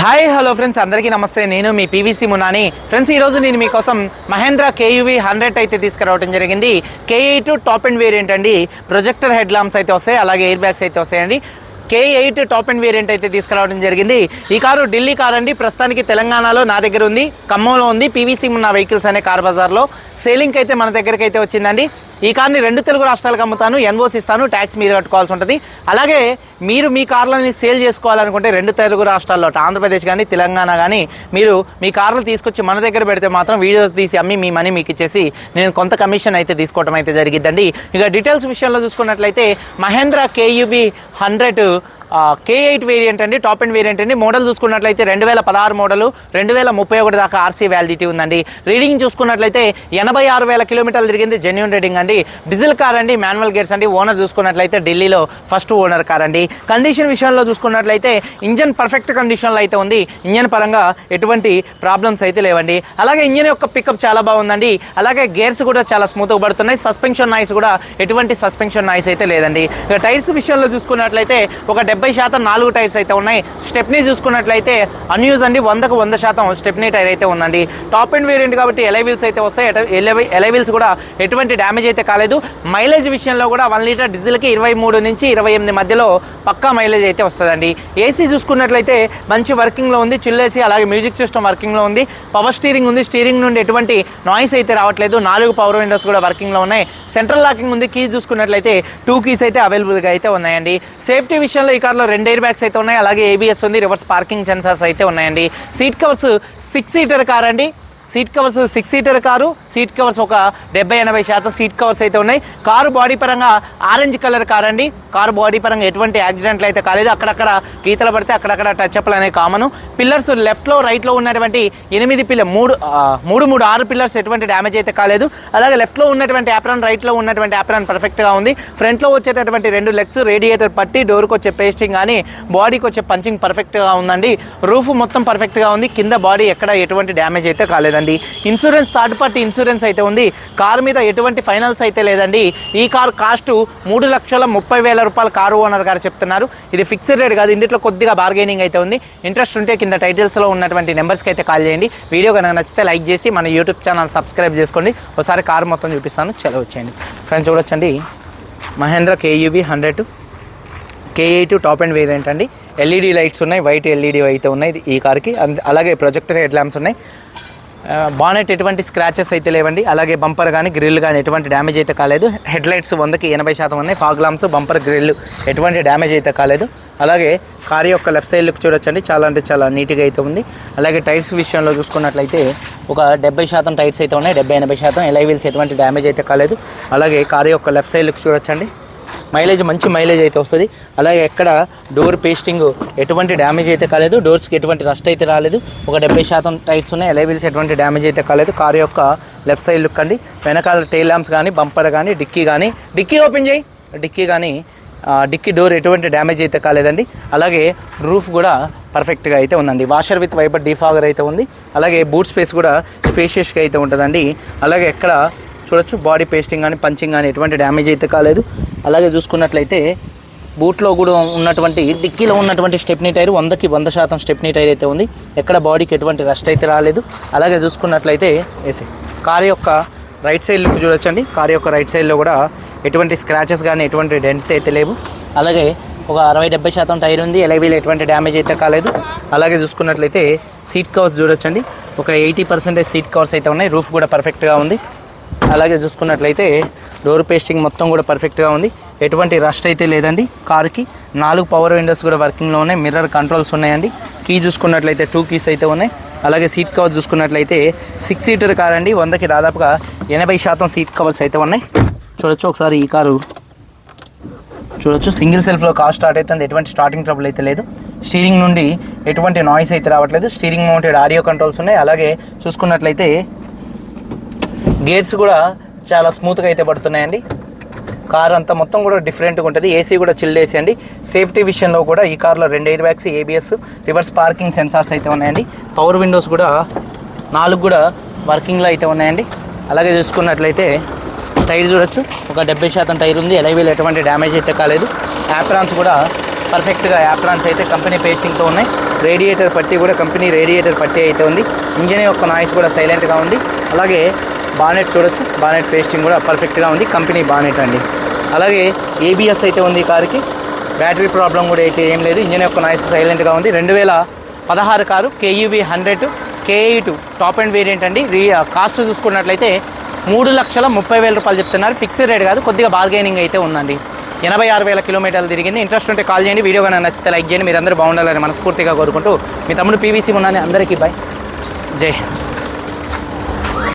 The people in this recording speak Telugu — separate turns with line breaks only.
హాయ్ హలో ఫ్రెండ్స్ అందరికీ నమస్తే. నేను మీ పీవీసీ మునాని ఫ్రెండ్స్ ఈరోజు నేను మీకోసం మహేంద్ర కేయూవీ హండ్రెడ్ అయితే తీసుకురావడం జరిగింది. K eight top end variant అండి. ప్రొజెక్టర్ హెడ్ లాంప్స్ అయితే వస్తాయి. అలాగే ఎయిర్ బ్యాగ్స్ అయితే వస్తాయండి. K eight top end variant అయితే తీసుకురావడం జరిగింది. ఈ కారు ఢిల్లీ కార్ అండి ప్రస్తుతానికి తెలంగాణలో నా దగ్గర ఉంది. ఖమ్మంలో ఉంది. పీవీసీ ఉన్న వెహికల్స్ అనే కార్ బజార్లో. సేలింగ్ అయితే మన దగ్గరికి అయితే వచ్చిందండి. ఈ కార్ని రెండు తెలుగు రాష్ట్రాలకు అమ్ముతాను ఎన్ఓసి ఇస్తాను ట్యాక్స్ మీరు కట్టుకోవాల్సి ఉంటుంది. అలాగే మీరు మీ కార్లని సేల్ చేసుకోవాలనుకుంటే రెండు తెలుగు రాష్ట్రాల్లో ఆంధ్రప్రదేశ్ కానీ తెలంగాణ కానీ మీరు మీ కార్లు తీసుకొచ్చి మన దగ్గర పెడితే మాత్రం వీడియోస్ తీసి అమ్మి మీ మనీ మీకు ఇచ్చేసి నేను కొంత కమిషన్ అయితే తీసుకోవడం అయితే జరిగిద్దండి. ఇక డీటెయిల్స్ విషయంలో చూసుకున్నట్లయితే Mahindra KUV hundred K eight variant అండి టాప్ అండ్ వేరియంట్ అండి. మోడల్ చూసుకున్నట్లయితే రెండు వేల పదహారు మోడల్ రెండు వేల ముప్పై ఒకటి దాకా ఆర్సీ వ్యాలిడిటీ ఉందండి. రీడింగ్ చూసుకున్నట్లయితే ఎనభై ఆరు వేల కిలోమీటర్లు తిరిగింది జెన్యున్ రీడింగ్ అండి. డీజిల్ కార్ అండి మాన్యువల్ గేర్స్ అండి. ఓనర్ చూసుకున్నట్లయితే ఢిల్లీలో ఫస్ట్ ఓనర్ కార్ అండి. కండిషన్ విషయంలో చూసుకున్నట్లయితే ఇంజన్ పర్ఫెక్ట్ కండిషన్లో అయితే ఉంది. ఇంజన్ పరంగా ఎటువంటి ప్రాబ్లమ్స్ అయితే లేవండి. అలాగే ఇంజన్ యొక్క పికప్ చాలా బాగుందండి. అలాగే గేర్స్ కూడా చాలా స్మూత్గా పడుతున్నాయి. సస్పెన్షన్ నాయిస్ కూడా ఎటువంటి సస్పెన్షన్ నాయిస్ అయితే లేదండి. ఇక టైర్స్ విషయంలో చూసుకున్నట్లయితే ఒక డెబ్బై శాతం నాలుగు టైర్స్ అయితే ఉన్నాయి. స్టెప్నీ చూసుకున్నట్లయితే అన్యూజ్ అండి వందకు వంద శాతం స్టెప్నీ టైర్ అయితే ఉందండి. టాప్ అండ్ వేరియంట్ కాబట్టి ఎలై వీల్స్ అయితే వస్తాయి. ఎలై వీల్స్ కూడా ఎటువంటి డ్యామేజ్ అయితే కాలేదు. మైలేజ్ విషయంలో కూడా వన్ లీటర్ డీజిల్కి ఇరవై మూడు నుంచి ఇరవై ఎనిమిది మధ్యలో పక్కా మైలేజ్ అయితే వస్తుందండి. ఏసీ చూసుకున్నట్లయితే మంచి వర్కింగ్లో ఉంది. చిల్ ఏసీ అలాగే మ్యూజిక్ సిస్టమ్ వర్కింగ్లో ఉంది. పవర్ స్టీరింగ్ ఉంది. స్టీరింగ్ నుండి ఎటువంటి నాయిస్ అయితే రావట్లేదు. నాలుగు పవర్ విండోస్ కూడా వర్కింగ్లో ఉన్నాయి. సెంట్రల్ లాకింగ్ ఉంది. కీస్ చూసుకున్నట్లయితే టూ కీస్ అయితే అవైలబుల్గా అయితే ఉన్నాయండి. సేఫ్టీ విషయంలో ఇక కార్లో రెండు ఎయిర్ బ్యాగ్స్ అయితే ఉన్నాయి. అలాగే ఏబిఎస్ ఉంది. రివర్స్ పార్కింగ్ సెన్సార్స్ అయితే ఉన్నాయండి. Seat covers six seater car అండి seat covers six seater car. Seat covers ఒక డెబ్బై ఎనభై శాతం సీట్ కవర్స్ అయితే ఉన్నాయి. కారు బాడీ పరంగా ఆరెంజ్ కలర్ కార్ అండి. కారు బాడీ పరంగా ఎటువంటి యాక్సిడెంట్లు అయితే కాలేదు. అక్కడక్కడ గీతలు పడితే అక్కడక్కడ టచ్ అప్లు అనేవి కామను. పిల్లర్స్ లెఫ్ట్లో రైట్లో ఉన్నటువంటి ఎనిమిది పిల్ల మూడు మూడు మూడు ఆరు పిల్లర్స్ ఎటువంటి డ్యామేజ్ అయితే కాలేదు. అలాగే లెఫ్ట్లో ఉన్నటువంటి యాప్రాన్ రైట్లో ఉన్నటువంటి యాప్రాన్ పర్ఫెక్ట్గా ఉంది. ఫ్రంట్లో వచ్చేటటువంటి రెండు లెగ్స్ రేడియేటర్ పట్టి డోర్కి వచ్చే పేస్టింగ్ కానీ బాడీకి వచ్చే పంచింగ్ పర్ఫెక్ట్గా ఉందండి. రూఫ్ మొత్తం పర్ఫెక్ట్గా ఉంది. కింద బాడీ ఎక్కడ ఎటువంటి డ్యామేజ్ అయితే కాలేదండి. Insurance third party insurance insurance అయితే ఉంది. కార్ మీద ఎటువంటి ఫైనల్స్ అయితే లేదండి. ఈ కార్ కాస్ట్ మూడు లక్షల ముప్పై వేల రూపాయలు కారు ఓనర్ గారు చెప్తున్నారు. ఇది ఫిక్స్డ్ రేట్ కాదు ఇందులో కొద్దిగా బార్గెనింగ్ అయితే ఉంది. ఇంట్రెస్ట్ ఉంటే కింద టైటిల్స్లో ఉన్నటువంటి నెంబర్స్కి అయితే కాల్ చేయండి. వీడియో కనుక నచ్చితే లైక్ చేసి మన యూట్యూబ్ ఛానల్ సబ్స్క్రైబ్ చేసుకోండి. ఒకసారి కార్ మొత్తం చూపిస్తాను. చలో వచ్చేయండి. ఫ్రెండ్స్ చూడొచ్చండి. Mahindra KUV hundred KA two top end. Variant అండి ఎల్ఈడి లైట్స్ ఉన్నాయి వైట్ ఎల్ఈడి అయితే ఉన్నాయి ఈ కార్కి. అలాగే ప్రొజెక్టర్ హెడ్ ల్యాంప్స్ ఉన్నాయి. బానెట్ ఎటువంటి స్క్రాచెస్ అయితే లేవండి. అలాగే బంపర్ కానీ గ్రిల్ కానీ ఎటువంటి డ్యామేజ్ అయితే కాలేదు. హెడ్ లైట్స్ వందకి ఎనభై శాతం ఉన్నాయి. ఫాగ్ లాంప్స్ బంపర్ గ్రిల్ ఎటువంటి డ్యామేజ్ అయితే కాలేదు. అలాగే కార్ యొక్క లెఫ్ట్ సైడ్ లుక్ చూడొచ్చండి. చాలా అంటే చాలా నీట్గా అయితే ఉంది. అలాగే టైర్స్ విషయంలో చూసుకున్నట్లయితే ఒక డెబ్బై శాతం టైర్స్ అయితే ఉన్నాయి. డెబ్బై ఎనభై శాతం ఎలై వీల్స్ ఎటువంటి డ్యామేజ్ అయితే కాలేదు. అలాగే కార్ యొక్క లెఫ్ట్ సైడ్ లుక్ చూడొచ్చండి. మైలేజ్ మంచి మైలేజ్ అయితే వస్తుంది. అలాగే ఎక్కడ డోర్ పేస్టింగ్ ఎటువంటి డ్యామేజ్ అయితే కాలేదు. డోర్స్కి ఎటువంటి రస్ట్ అయితే రాలేదు. ఒక డెబ్బై శాతం టైర్స్ ఉన్నాయి. ఎలైవిల్స్ ఎటువంటి డ్యామేజ్ అయితే కాలేదు. కార్ యొక్క లెఫ్ట్ సైడ్ లుక్ అండి. వెనకాల టైల్ ల్యాంప్స్ కానీ బంపర్ కానీ డిక్కీ కానీ డిక్కీ ఓపెన్ చేయి. డిక్కీ కానీ డిక్కీ డోర్ ఎటువంటి డ్యామేజ్ అయితే కాలేదండి. అలాగే రూఫ్ కూడా పర్ఫెక్ట్గా అయితే ఉందండి. వాషర్ విత్ వైపర్ డిఫాగర్ అయితే ఉంది. అలాగే బూట్ స్పేస్ కూడా స్పేషియస్గా అయితే ఉంటుందండి. అలాగే ఎక్కడ చూడొచ్చు బాడీ పేస్టింగ్ కానీ పంచింగ్ కానీ ఎటువంటి డ్యామేజ్ అయితే కాలేదు. అలాగే చూసుకున్నట్లయితే బూట్లో కూడా ఉన్నటువంటి డిక్కీలో ఉన్నటువంటి స్టెప్నీ టైర్ వందకి వంద శాతం స్టెప్నీ టైర్ అయితే ఉంది. ఎక్కడ బాడీకి ఎటువంటి రస్ట్ అయితే రాలేదు. అలాగే చూసుకున్నట్లయితే ఏసీ కార్ యొక్క రైట్ సైడ్ లుక్ చూడొచ్చండి. కార్ యొక్క రైట్ సైడ్లో కూడా ఎటువంటి స్క్రాచెస్ కానీ ఎటువంటి డెంట్స్ అయితే లేవు. అలాగే ఒక అరవై డెబ్బై శాతం టైర్ ఉంది. ఎలైవీలో ఎటువంటి డ్యామేజ్ అయితే కాలేదు. అలాగే చూసుకున్నట్లయితే సీట్ కవర్స్ చూడొచ్చండి. ఒక ఎయిటీ పర్సెంటేజ్ సీట్ కవర్స్ అయితే ఉన్నాయి. రూఫ్ కూడా పర్ఫెక్ట్గా ఉంది. అలాగే చూసుకున్నట్లయితే డోర్ పేస్టింగ్ మొత్తం కూడా పర్ఫెక్ట్గా ఉంది. ఎటువంటి రస్ట్ అయితే లేదండి. కార్కి నాలుగు పవర్ విండోస్ కూడా వర్కింగ్లో ఉన్నాయి. మిర్రర్ కంట్రోల్స్ ఉన్నాయండి. కీ చూసుకున్నట్లయితే టూ కీస్ అయితే ఉన్నాయి. అలాగే సీట్ కవర్స్ చూసుకున్నట్లయితే సిక్స్ సీటర్ కార్ అండి. వందకి దాదాపుగా ఎనభై శాతం సీట్ కవర్స్ అయితే ఉన్నాయి. చూడొచ్చు ఒకసారి ఈ కారు. చూడొచ్చు. సింగిల్ సెల్ఫ్లో కార్ స్టార్ట్ అవుతుంది. ఎటువంటి స్టార్టింగ్ ట్రబుల్ అయితే లేదు. స్టీరింగ్ నుండి ఎటువంటి నాయిస్ అయితే రావట్లేదు. స్టీరింగ్ మౌంటెడ్ ఆడియో కంట్రోల్స్ ఉన్నాయి. అలాగే చూసుకున్నట్లయితే గేర్స్ కూడా చాలా స్మూత్గా అయితే పడుతున్నాయండి. కార్ అంతా మొత్తం కూడా డిఫరెంట్గా ఉంటుంది. ఏసీ కూడా చిల్డ్ ఏసీ అండి. సేఫ్టీ విషయంలో కూడా ఈ కార్లో రెండు air bags ABS reverse parking sensors అయితే ఉన్నాయండి. పవర్ విండోస్ కూడా నాలుగు కూడా వర్కింగ్లో అయితే ఉన్నాయండి. అలాగే చూసుకున్నట్లయితే టైర్ చూడొచ్చు. ఒక డెబ్బై శాతం టైర్ ఉంది. ఎలైవీలు ఎటువంటి డ్యామేజ్ అయితే కాలేదు. యాప్రాన్స్ కూడా పర్ఫెక్ట్గా యాప్రాన్స్ అయితే కంపెనీ పేస్టింగ్తో ఉన్నాయి. రేడియేటర్ పట్టి కూడా కంపెనీ రేడియేటర్ పట్టి అయితే ఉంది. ఇంజన్ యొక్క నాయిస్ కూడా సైలెంట్గా ఉంది. అలాగే బానెట్ చూడొచ్చు. బానెట్ పేస్టింగ్ కూడా పర్ఫెక్ట్గా ఉంది. కంపెనీ బానెట్ అండి. అలాగే ఏబిఎస్ అయితే ఉంది ఈ కారుకి. బ్యాటరీ ప్రాబ్లం కూడా అయితే ఏం లేదు. ఇంజన్ యొక్క నాయిస్ సైలెంట్గా ఉంది. రెండు వేల పదహారు car KUV hundred KE two top end variant అండి. రీ కాస్ట్ చూసుకున్నట్లయితే మూడు లక్షల ముప్పై వేల రూపాయలు చెప్తున్నారు. ఫిక్స్డ్ రేట్ కాదు కొద్దిగా బార్గెనింగ్ అయితే ఉందండి. ఎనభై ఆరు వేల కిలోమీటర్లు తిరిగింది. ఇంట్రెస్ట్ ఉంటే కాల్ చేయండి. వీడియో కానీ నచ్చితే లైక్ చేయండి. మీరు అందరూ బాగుండాలని మనస్ఫూర్తిగా కోరుకుంటూ మీ తమ్ముడు పీవీసీ ఉన్నాను. అందరికీ బాయ్ జై